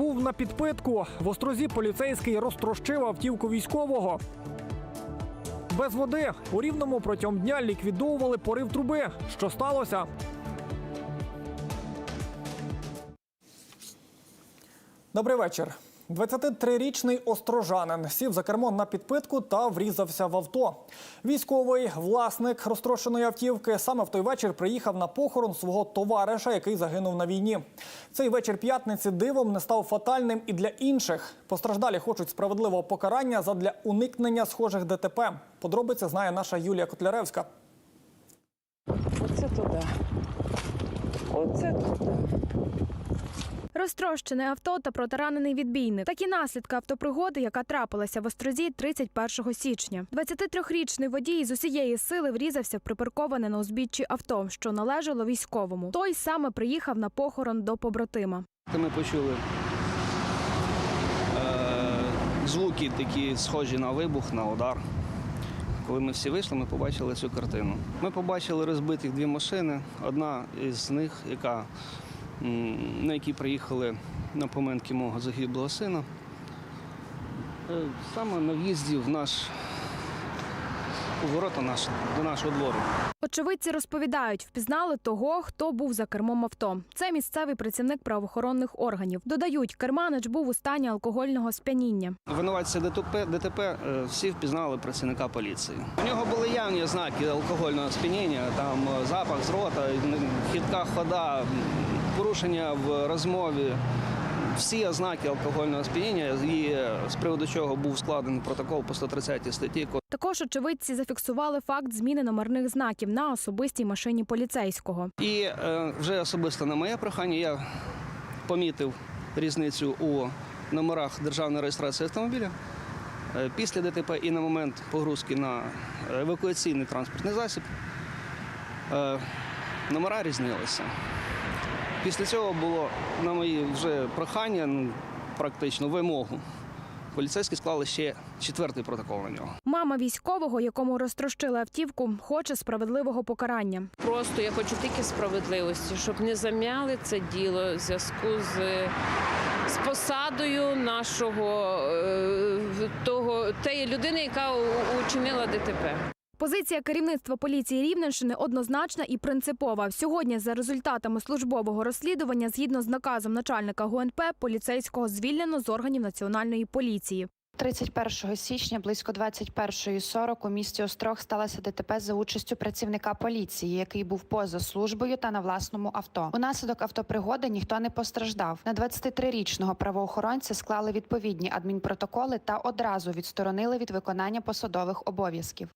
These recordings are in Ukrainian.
був на підпитку. В острозі поліцейський розтрощив автівку військового. Без води у рівному протягом дня ліквідовували порив труби. Що сталося? Добрий вечір. 23-річний острожанин сів за кермо на підпитку та врізався в авто. Військовий власник розтрощеної автівки саме в той вечір приїхав на похорон свого товариша, який загинув на війні. Цей вечір п'ятниці дивом не став фатальним і для інших. Постраждалі хочуть справедливого покарання задля уникнення схожих ДТП. Подробиці знає наша Юлія Котляревська. Оце туди. Оце туди. Розтрощене авто та протаранений відбійник. Такі наслідки автопригоди, яка трапилася в Острозі 31 січня. 23-річний водій з усієї сили врізався в припарковане на узбіччі авто, що належало військовому. Той саме приїхав на похорон до побратима. Ми почули е, звуки такі схожі на вибух, на удар. Коли ми всі вийшли, ми побачили цю картину. Ми побачили розбитих дві машини. Одна із них, яка, на якій приїхали на поминки мого загиблого сина. Е, Саме на в'їзді в наш у ворота наш, до нашого двору. Очевидці розповідають, впізнали того, хто був за кермом авто. Це місцевий працівник правоохоронних органів. Додають, керманич був у стані алкогольного сп'яніння. Винуватця ДТП, ДТП е, всі впізнали працівника поліції. У нього були явні ознаки алкогольного сп'яніння, там е, запах з рота, м, хитка хода, порушення в розмові. Всі ознаки алкогольного сп'яніння, і з приводу чого був складений протокол по 130 статті Також очевидці зафіксували факт зміни номерних знаків на особистій машині поліцейського. І е, вже особисто на моє прохання я помітив різницю у номерах державної реєстрації автомобіля. Е, Після ДТП і на момент погрузки на евакуаційний транспортний засіб е, номера різнилися. Після цього було на мої вже прохання, ну, практично вимогу. Поліцейські склали ще четвертий протокол на нього. Мама військового, якому розтрощили автівку, хоче справедливого покарання. Просто я хочу тільки справедливості, щоб не зам'яли це діло в зв'язку з, з посадою нашого е, того тієї людини, яка учинила ДТП. Позиція керівництва поліції Рівненщини однозначна і принципова. Сьогодні, за результатами службового розслідування, згідно з наказом начальника ГУНП, поліцейського звільнено з органів національної поліції. 31 січня близько 21.40 у місті Острог сталося ДТП за участю працівника поліції, який був поза службою та на власному авто. Унаслідок автопригоди ніхто не постраждав. На 23-річного правоохоронця склали відповідні адмінпротоколи та одразу відсторонили від виконання посадових обов'язків.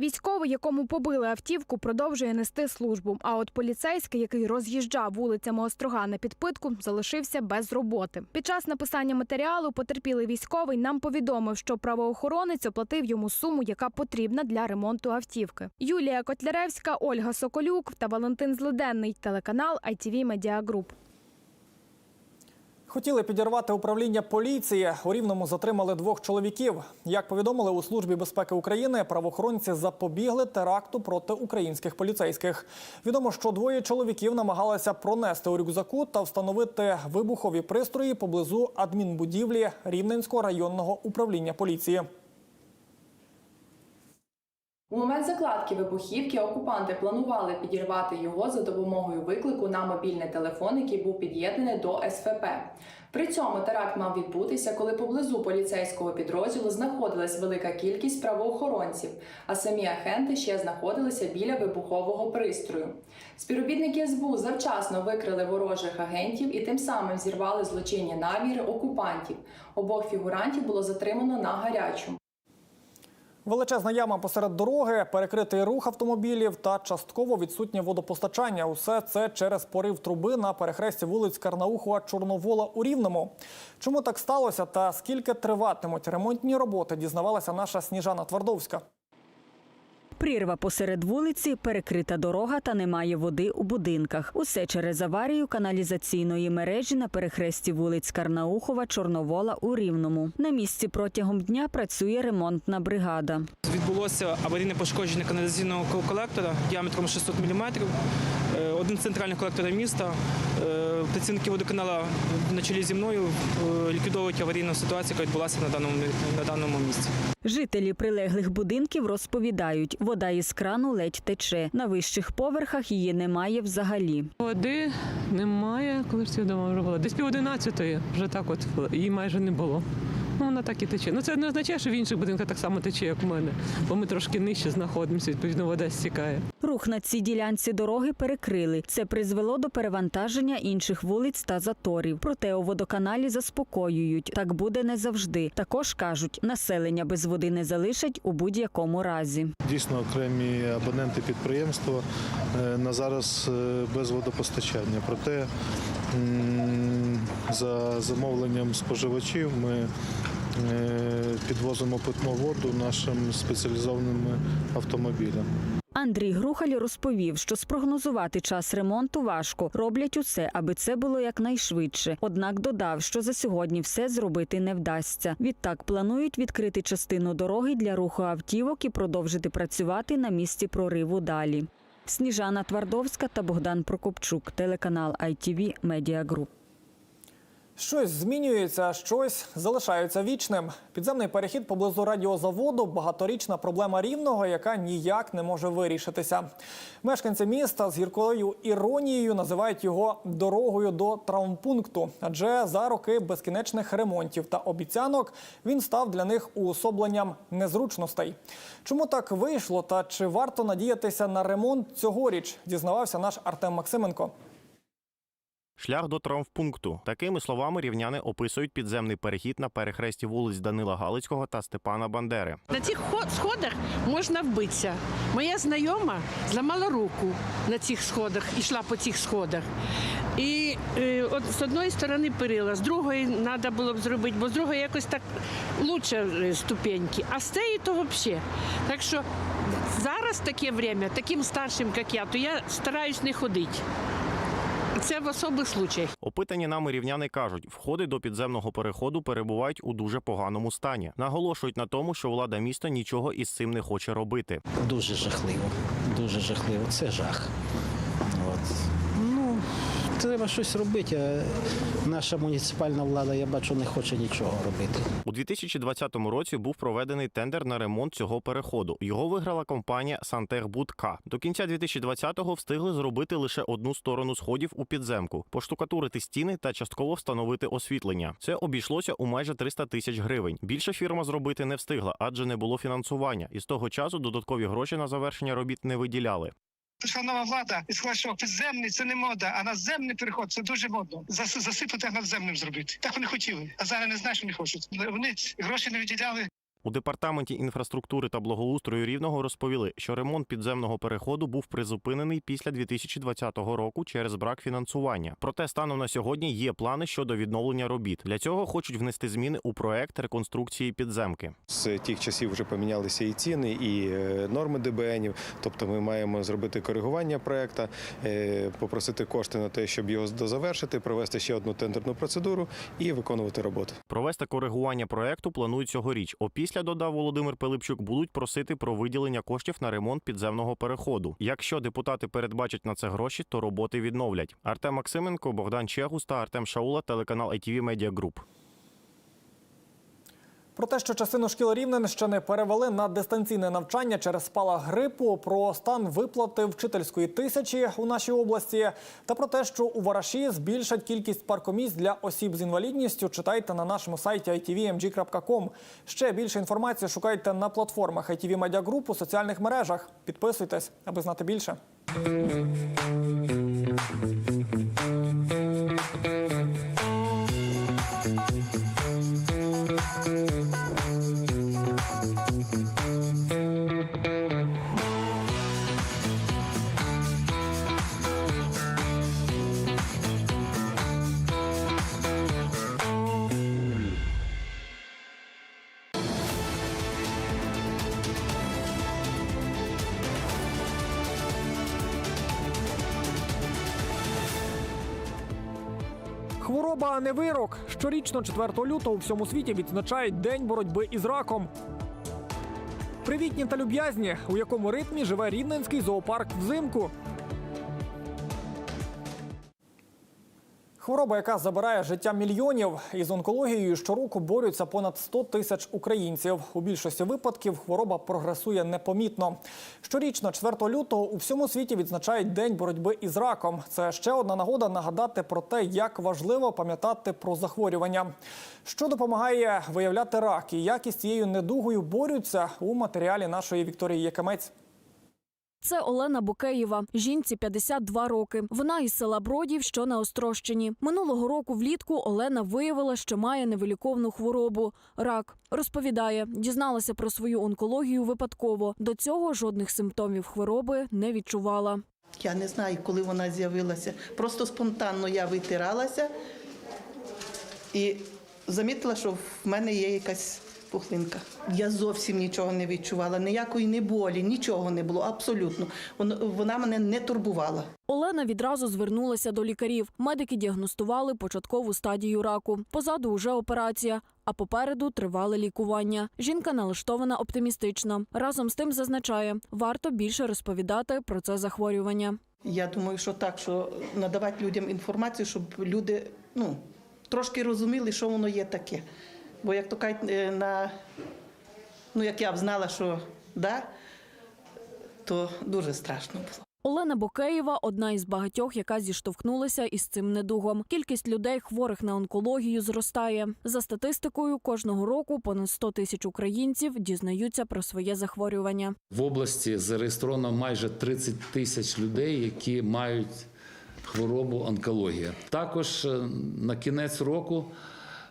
Військовий, якому побили автівку, продовжує нести службу. А от поліцейський, який роз'їжджав вулицями Острога на підпитку, залишився без роботи. Під час написання матеріалу потерпілий військовий нам повідомив, що правоохоронець оплатив йому суму, яка потрібна для ремонту автівки. Юлія Котляревська, Ольга Соколюк та Валентин Злиденний. Телеканал ITV Media Group. Хотіли підірвати управління поліції. У Рівному затримали двох чоловіків. Як повідомили у службі безпеки України, правоохоронці запобігли теракту проти українських поліцейських. Відомо, що двоє чоловіків намагалися пронести у рюкзаку та встановити вибухові пристрої поблизу адмінбудівлі Рівненського районного управління поліції. У момент закладки вибухівки окупанти планували підірвати його за допомогою виклику на мобільний телефон, який був під'єднаний до СФП. При цьому теракт мав відбутися, коли поблизу поліцейського підрозділу знаходилась велика кількість правоохоронців, а самі агенти ще знаходилися біля вибухового пристрою. Співробітники СБУ завчасно викрили ворожих агентів і тим самим зірвали злочинні наміри окупантів. Обох фігурантів було затримано на гарячому. Величезна яма посеред дороги, перекритий рух автомобілів та частково відсутнє водопостачання. Усе це через порив труби на перехресті вулиць Карнаухова Чорновола у Рівному. Чому так сталося та скільки триватимуть ремонтні роботи, дізнавалася наша Сніжана Твардовська. Прірва посеред вулиці, перекрита дорога та немає води у будинках. Усе через аварію каналізаційної мережі на перехресті вулиць Карнаухова, Чорновола у Рівному. На місці протягом дня працює ремонтна бригада. Відбулося аварійне пошкодження каналізаційного колектора діаметром 600 мм. Е, один з центральних колекторів міста. Е, Працівники водоканала на чолі зі мною е, ліквідовують аварійну ситуацію, яка відбулася на даному, на даному місці. Жителі прилеглих будинків розповідають, вода із крану ледь тече. На вищих поверхах її немає взагалі. Води немає, коли ж це вдома вже було. Десь пів одинадцятої вже так от її майже не було. Ну, вона так і тече. Ну це не означає, що в інших будинках так само тече, як у мене, бо ми трошки нижче знаходимося, відповідно, вода стікає. Рух на цій ділянці дороги перекрили. Це призвело до перевантаження інших вулиць та заторів. Проте у водоканалі заспокоюють. Так буде не завжди. Також кажуть, населення без води не залишать у будь-якому разі. Дійсно, окремі абоненти підприємства е, на зараз е, без водопостачання. Проте за замовленням споживачів ми е, підвозимо питну воду нашим спеціалізованим автомобілям. Андрій Грухаль розповів, що спрогнозувати час ремонту важко. Роблять усе, аби це було якнайшвидше. Однак додав, що за сьогодні все зробити не вдасться. Відтак планують відкрити частину дороги для руху автівок і продовжити працювати на місці прориву далі. Сніжана Твардовська та Богдан Прокопчук, телеканал ITV Media Group. Щось змінюється, щось залишається вічним. Підземний перехід поблизу радіозаводу багаторічна проблема рівного, яка ніяк не може вирішитися. Мешканці міста з гіркою іронією називають його дорогою до травмпункту, адже за роки безкінечних ремонтів та обіцянок він став для них уособленням незручностей. Чому так вийшло та чи варто надіятися на ремонт цьогоріч? Дізнавався наш Артем Максименко. Шлях до травмпункту. Такими словами рівняни описують підземний перехід на перехресті вулиць Данила Галицького та Степана Бандери. На цих хо- сходах можна вбитися. Моя знайома зламала руку на цих сходах, і йшла по цих сходах. І е, от з одної сторони перила, з другої треба було б зробити, бо з другої якось так лучше е, ступеньки, а з цієї то взагалі. Так що зараз таке время, таким старшим, як я, то я стараюсь не ходити. Це в особих случаях. Опитані нами рівняни кажуть, входи до підземного переходу перебувають у дуже поганому стані. Наголошують на тому, що влада міста нічого із цим не хоче робити. Дуже жахливо. Дуже жахливо. Це жах. От. Треба щось робити, а наша муніципальна влада, я бачу, не хоче нічого робити. У 2020 році був проведений тендер на ремонт цього переходу. Його виграла компанія Сантехбудка. До кінця 2020-го встигли зробити лише одну сторону сходів у підземку, поштукатурити стіни та частково встановити освітлення. Це обійшлося у майже 300 тисяч гривень. Більше фірма зробити не встигла, адже не було фінансування. І з того часу додаткові гроші на завершення робіт не виділяли. Прийшла влада і сказала, що підземний це не мода, а наземний переход це дуже модно. Зас- Засипати надземним зробити. Так вони хотіли. А зараз не знаєш, що не хочуть. Вони гроші не виділяли. У департаменті інфраструктури та благоустрою рівного розповіли, що ремонт підземного переходу був призупинений після 2020 року через брак фінансування. Проте станом на сьогодні є плани щодо відновлення робіт. Для цього хочуть внести зміни у проект реконструкції підземки. З тих часів вже помінялися і ціни, і е, норми ДБНів. Тобто ми маємо зробити коригування проекту, е, попросити кошти на те, щоб його дозавершити, провести ще одну тендерну процедуру і виконувати роботу. Провести коригування проекту планують цьогоріч. Опісля додав Володимир Пилипчук, будуть просити про виділення коштів на ремонт підземного переходу. Якщо депутати передбачать на це гроші, то роботи відновлять. Артем Максименко, Богдан Чегус та Артем Шаула, телеканал ITV Media Group. Про те, що частину шкіл Рівненщини перевели на дистанційне навчання через спалах грипу, про стан виплати вчительської тисячі у нашій області, та про те, що у Вараші збільшать кількість паркомісць для осіб з інвалідністю, читайте на нашому сайті itvmg.com. Ще більше інформації шукайте на платформах ITV Media Group у соціальних мережах. Підписуйтесь, аби знати більше. Хвороба не вирок. Щорічно 4 лютого у всьому світі відзначають День боротьби із раком. Привітні та люб'язні, у якому ритмі живе рівненський зоопарк взимку. Хвороба, яка забирає життя мільйонів, із онкологією щороку борються понад 100 тисяч українців. У більшості випадків хвороба прогресує непомітно. Щорічно, 4 лютого, у всьому світі відзначають День боротьби із раком. Це ще одна нагода нагадати про те, як важливо пам'ятати про захворювання. Що допомагає виявляти рак і як із цією недугою борються у матеріалі нашої Вікторії Якамець. Це Олена Букеєва. Жінці 52 роки. Вона із села Бродів, що на Острощині. Минулого року влітку Олена виявила, що має невиліковну хворобу рак. Розповідає, дізналася про свою онкологію випадково. До цього жодних симптомів хвороби не відчувала. Я не знаю, коли вона з'явилася. Просто спонтанно я витиралася і замітила, що в мене є якась пухлинка. Я зовсім нічого не відчувала, ніякої не болі, нічого не було, абсолютно. Вона, вона мене не турбувала. Олена відразу звернулася до лікарів. Медики діагностували початкову стадію раку. Позаду уже операція, а попереду тривале лікування. Жінка налаштована оптимістично. Разом з тим зазначає, варто більше розповідати про це захворювання. Я думаю, що так, що надавати людям інформацію, щоб люди ну, трошки розуміли, що воно є таке. Бо як то кажуть, е, на ну як я б знала, що да, то дуже страшно було. Олена Бокеєва одна із багатьох, яка зіштовхнулася із цим недугом. Кількість людей, хворих на онкологію, зростає. За статистикою, кожного року понад 100 тисяч українців дізнаються про своє захворювання. В області зареєстровано майже 30 тисяч людей, які мають хворобу онкологія. Також е, на кінець року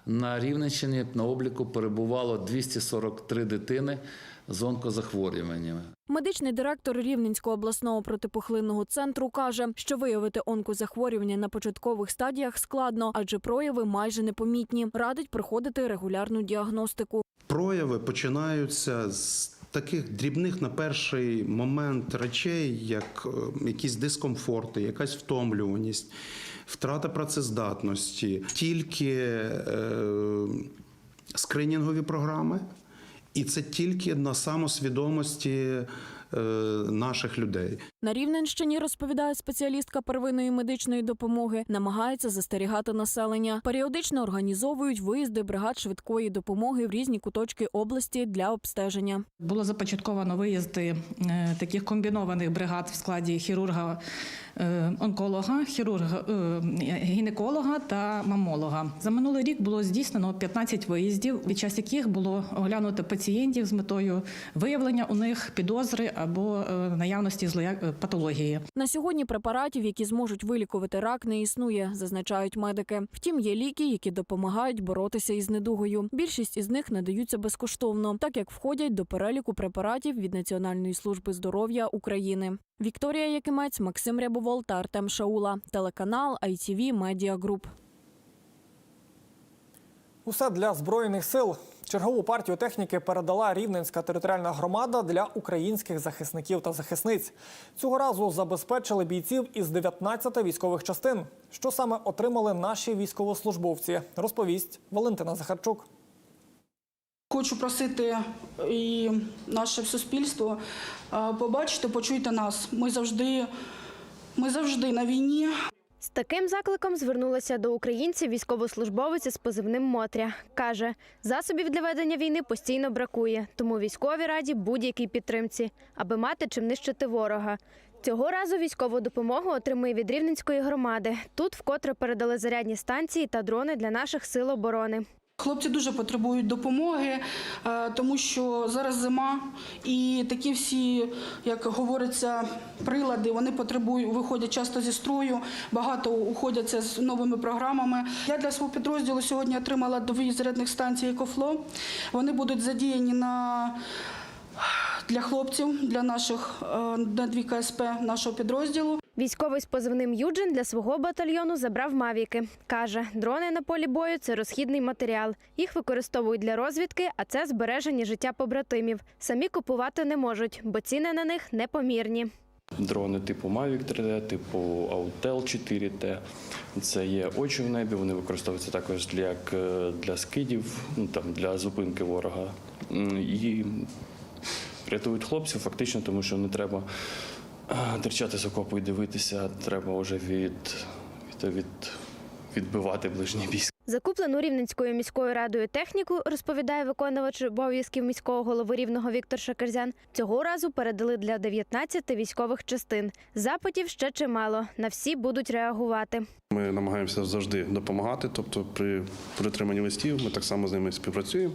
на Рівненщині на обліку перебувало 243 дитини з онкозахворюваннями. Медичний директор Рівненського обласного протипухлинного центру каже, що виявити онкозахворювання на початкових стадіях складно, адже прояви майже непомітні. Радить проходити регулярну діагностику. Прояви починаються з таких дрібних на перший момент речей, як е, якісь дискомфорти, якась втомлюваність, втрата працездатності, тільки е, скринінгові програми, і це тільки на самосвідомості е, наших людей. На Рівненщині розповідає спеціалістка первинної медичної допомоги, намагаються застерігати населення. Періодично організовують виїзди бригад швидкої допомоги в різні куточки області для обстеження. Було започатковано виїзди е, таких комбінованих бригад в складі хірурга, е, онколога, хірурга, е, гінеколога та мамолога. За минулий рік було здійснено 15 виїздів, під час яких було оглянуто пацієнтів з метою виявлення у них підозри або наявності злої е, патології. На сьогодні препаратів, які зможуть вилікувати рак, не існує, зазначають медики. Втім, є ліки, які допомагають боротися із недугою. Більшість із них надаються безкоштовно, так як входять до переліку препаратів від Національної служби здоров'я України. Вікторія Якимець, Максим Рябовол та Артем Шаула. Телеканал ITV Media Group. Усе для збройних сил. Чергову партію техніки передала Рівненська територіальна громада для українських захисників та захисниць. Цього разу забезпечили бійців із 19 військових частин. Що саме отримали наші військовослужбовці, розповість Валентина Захарчук. Хочу просити і наше суспільство побачити, почуйте нас. Ми завжди, ми завжди на війні. З таким закликом звернулася до українців військовослужбовець з позивним Мотря. Каже, засобів для ведення війни постійно бракує, тому військові раді будь-якій підтримці, аби мати чим нищити ворога. Цього разу військову допомогу отримує від Рівненської громади. Тут вкотре передали зарядні станції та дрони для наших сил оборони. Хлопці дуже потребують допомоги, е, тому що зараз зима, і такі всі, як говориться, прилади вони потребують, виходять часто зі строю, багато уходяться з новими програмами. Я для свого підрозділу сьогодні отримала дві зарядних станції «Екофло». Вони будуть задіяні на для хлопців, для наших е, на дві КСП нашого підрозділу. Військовий з позивним Юджин для свого батальйону забрав мавіки. Каже, дрони на полі бою це розхідний матеріал. Їх використовують для розвідки, а це збереження життя побратимів. Самі купувати не можуть, бо ціни на них непомірні. Дрони типу Mavic 3D, типу Autel 4T. Це є очі в небі. Вони використовуються також для, як для скидів, ну там для зупинки ворога. І рятують хлопців фактично, тому що не треба терчати з окопу і дивитися. Треба вже від, від, від відбивати ближній бій. Закуплену Рівненською міською радою техніку, розповідає виконувач обов'язків міського голови Рівного Віктор Шакерзян, цього разу передали для 19 військових частин. Запитів ще чимало. На всі будуть реагувати. Ми намагаємося завжди допомагати, тобто при притриманні листів ми так само з ними співпрацюємо.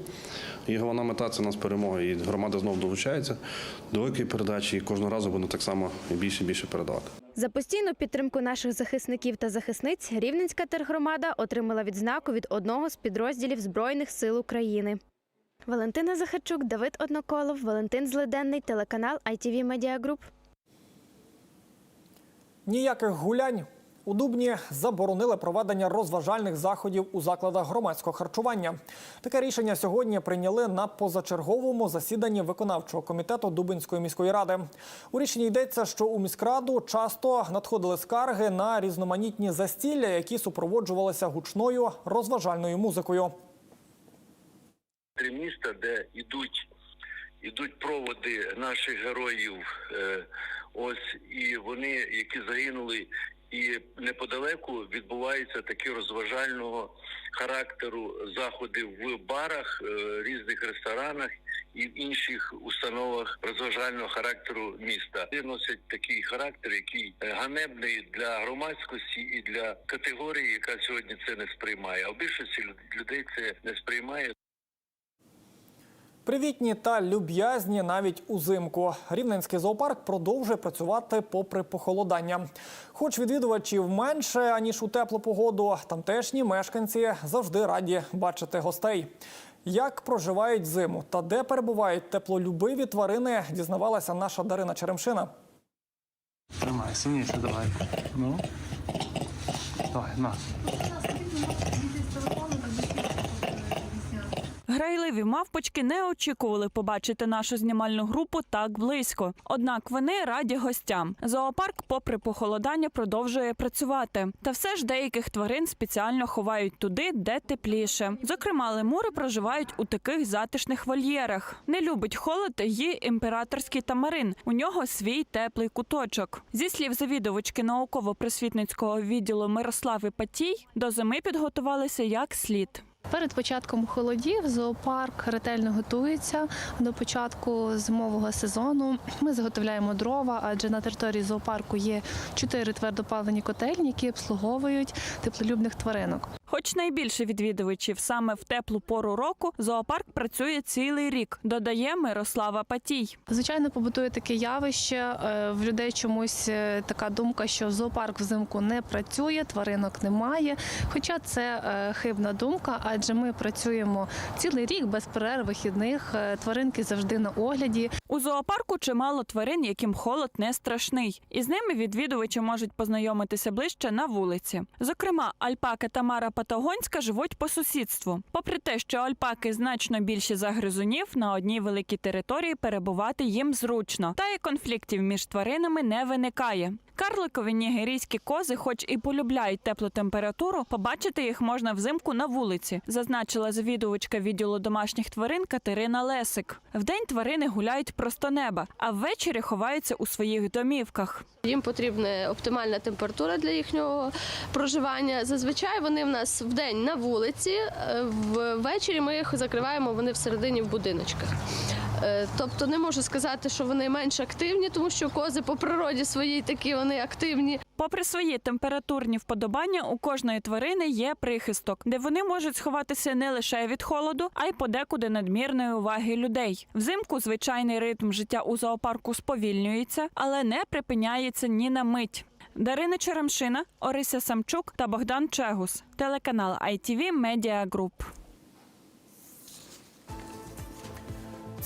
І головна мета це у нас перемога. І громада знову долучається до великої передачі, і кожного разу буде так само і більше і більше передавати. За постійну підтримку наших захисників та захисниць Рівненська тергромада отримала відзнаку від одного з підрозділів Збройних сил України. Валентина Захарчук, Давид Одноколов, Валентин Злиденний, телеканал ITV Media Group. Ніяких гулянь. У Дубні заборонили проведення розважальних заходів у закладах громадського харчування. Таке рішення сьогодні прийняли на позачерговому засіданні виконавчого комітету Дубинської міської ради. У рішенні йдеться, що у міськраду часто надходили скарги на різноманітні застілля, які супроводжувалися гучною розважальною музикою. три міста, де йдуть, йдуть проводи наших героїв. е, Ось і вони, які загинули, і неподалеку відбуваються такі розважального характеру заходи в барах, е, різних ресторанах і в інших установах розважального характеру міста. Вони носять такий характер, який е, ганебний для громадськості і для категорії, яка сьогодні це не сприймає. А в більшості люд- людей це не сприймає. Привітні та люб'язні навіть узимку. Рівненський зоопарк продовжує працювати попри похолодання. Хоч відвідувачів менше аніж у теплу погоду, тамтешні мешканці завжди раді бачити гостей. Як проживають зиму та де перебувають теплолюбиві тварини, дізнавалася наша Дарина Черемшина. Тримай, сильніше давай. Ну. Давай, на. Грайливі мавпочки не очікували побачити нашу знімальну групу так близько. Однак вони раді гостям. Зоопарк, попри похолодання, продовжує працювати. Та все ж деяких тварин спеціально ховають туди, де тепліше. Зокрема, лемури проживають у таких затишних вольєрах. Не любить холод і імператорський тамарин. У нього свій теплий куточок. Зі слів завідувачки науково-просвітницького відділу Мирослави Патій, до зими підготувалися як слід. Перед початком холодів зоопарк ретельно готується до початку зимового сезону. Ми заготовляємо дрова, адже на території зоопарку є чотири твердопалені котельні, які обслуговують теплолюбних тваринок. Хоч найбільше відвідувачів саме в теплу пору року, зоопарк працює цілий рік, додає Мирослава Патій. Звичайно, побутує таке явище. Е, В людей чомусь е, така думка, що зоопарк взимку не працює, тваринок немає. Хоча це е, хибна думка, адже ми працюємо цілий рік без перерв, вихідних. Тваринки завжди на огляді. У зоопарку чимало тварин, яким холод не страшний, і з ними відвідувачі можуть познайомитися ближче на вулиці. Зокрема, альпака та мара патагонська живуть по сусідству. Попри те, що альпаки значно більші за гризунів, на одній великій території перебувати їм зручно, та і конфліктів між тваринами не виникає. Карликові нігерійські кози, хоч і полюбляють теплу температуру, побачити їх можна взимку на вулиці, зазначила завідувачка відділу домашніх тварин Катерина Лесик. Вдень тварини гуляють просто неба, а ввечері ховаються у своїх домівках. Їм потрібна оптимальна температура для їхнього проживання. Зазвичай вони в нас вдень на вулиці, е, ввечері ми їх закриваємо вони всередині в будиночках. Е, Тобто не можу сказати, що вони менш активні, тому що кози по природі своїй такі вони активні. Попри свої температурні вподобання, у кожної тварини є прихисток, де вони можуть сховатися не лише від холоду, а й подекуди надмірної уваги людей. Взимку звичайний ритм життя у зоопарку сповільнюється, але не припиняється ні на мить. Дарина Черемшина, Орися Самчук та Богдан Чегус. Телеканал ITV Media Group.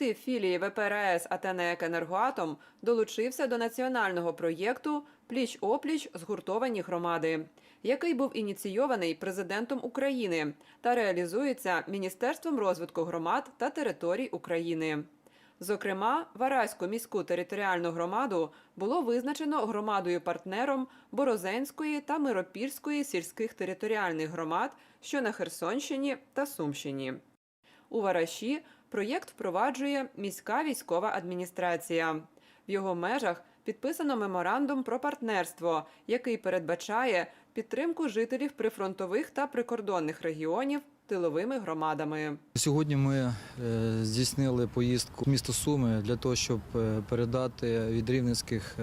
Колектив філії ВПРС «Атенек Енергоатом» долучився до національного проєкту Пліч-опліч згуртовані громади, який був ініційований президентом України та реалізується Міністерством розвитку громад та територій України. Зокрема, Вараську міську територіальну громаду було визначено громадою партнером Борозенської та Миропільської сільських територіальних громад, що на Херсонщині та Сумщині. У Вараші проєкт впроваджує міська військова адміністрація. В його межах підписано меморандум про партнерство, який передбачає підтримку жителів прифронтових та прикордонних регіонів тиловими громадами. Сьогодні ми е, здійснили поїздку в місто Суми для того, щоб е, передати від рівненських е,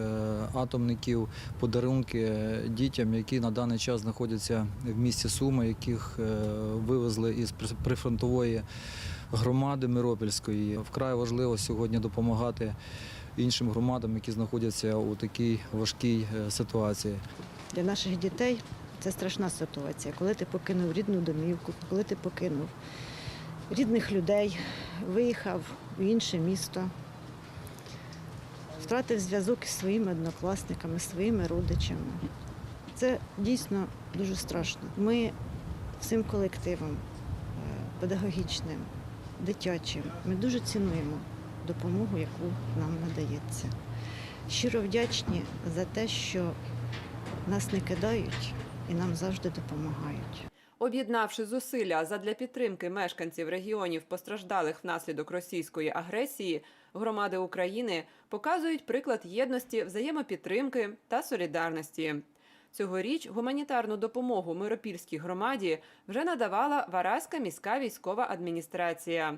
атомників подарунки дітям, які на даний час знаходяться в місті Суми, яких вивезли із при- прифронтової громади Миропільської. Вкрай важливо сьогодні допомагати іншим громадам, які знаходяться у такій важкій е, ситуації. Для наших дітей це страшна ситуація, коли ти покинув рідну домівку, коли ти покинув рідних людей, виїхав в інше місто, втратив зв'язок із своїми однокласниками, своїми родичами. Це дійсно дуже страшно. Ми всім колективом е, педагогічним, дитячим, ми дуже цінуємо допомогу, яку нам надається. Щиро вдячні за те, що нас не кидають і нам завжди допомагають. Об'єднавши зусилля задля підтримки мешканців регіонів, постраждалих внаслідок російської агресії, громади України показують приклад єдності, взаємопідтримки та солідарності. Цьогоріч гуманітарну допомогу Миропільській громаді вже надавала Вараська міська військова адміністрація.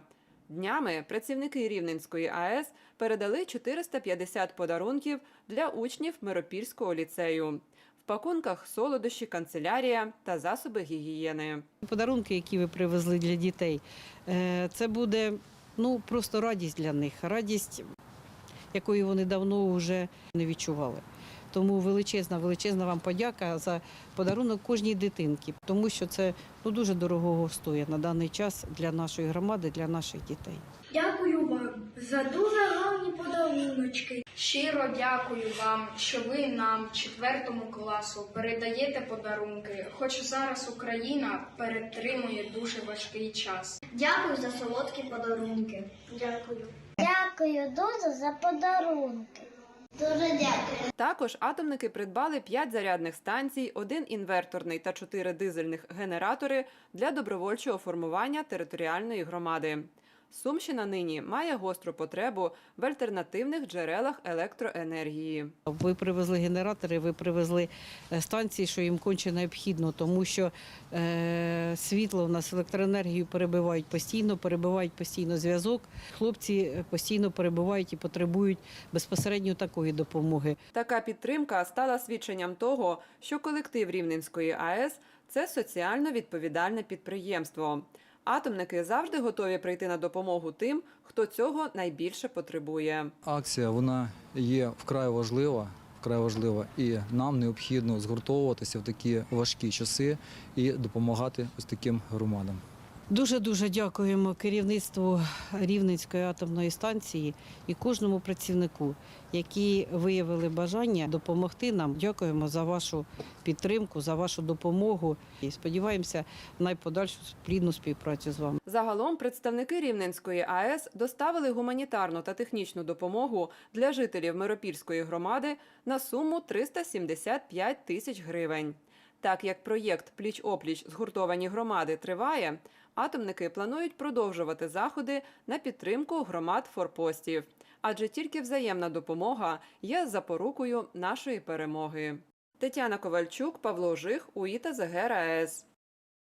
Днями працівники Рівненської АЕС передали 450 подарунків для учнів Миропільського ліцею. В пакунках солодощі, канцелярія та засоби гігієни. Подарунки, які ви привезли для дітей, е, це буде ну, просто радість для них, радість, якої вони давно вже не відчували. Тому величезна, величезна вам подяка за подарунок кожній дитинці, тому що це ну, дуже дорогого стоїть на даний час для нашої громади, для наших дітей. Дякую вам за дуже гарні подаруночки. Щиро дякую вам, що ви нам, четвертому класу, передаєте подарунки. Хоч зараз Україна перетримує дуже важкий час. Дякую за солодкі подарунки. Дякую. Дякую дуже за подарунки. Дуже дякую. Також атомники придбали 5 зарядних станцій, один інверторний та 4 дизельних генератори для добровольчого формування територіальної громади. Сумщина нині має гостру потребу в альтернативних джерелах електроенергії. Ви привезли генератори, ви привезли е, станції, що їм конче необхідно, тому що е, світло в нас електроенергію перебивають постійно, перебивають постійно зв'язок. Хлопці е, постійно перебувають і потребують безпосередньо такої допомоги. Така підтримка стала свідченням того, що колектив Рівненської АЕС це соціально відповідальне підприємство. Атомники завжди готові прийти на допомогу тим, хто цього найбільше потребує. Акція вона є вкрай важлива. Вкрай важлива, і нам необхідно згуртовуватися в такі важкі часи і допомагати ось таким громадам. Дуже дуже дякуємо керівництву Рівненської атомної станції і кожному працівнику, які виявили бажання допомогти нам. Дякуємо за вашу підтримку, за вашу допомогу і сподіваємося на найподальшу плідну співпрацю з вами. Загалом представники Рівненської АЕС доставили гуманітарну та технічну допомогу для жителів Миропільської громади на суму 375 тисяч гривень. Так як проєкт Пліч-опліч згуртовані громади триває, атомники планують продовжувати заходи на підтримку громад форпостів. Адже тільки взаємна допомога є запорукою нашої перемоги. Тетяна Ковальчук, Павло Жих, УІТА.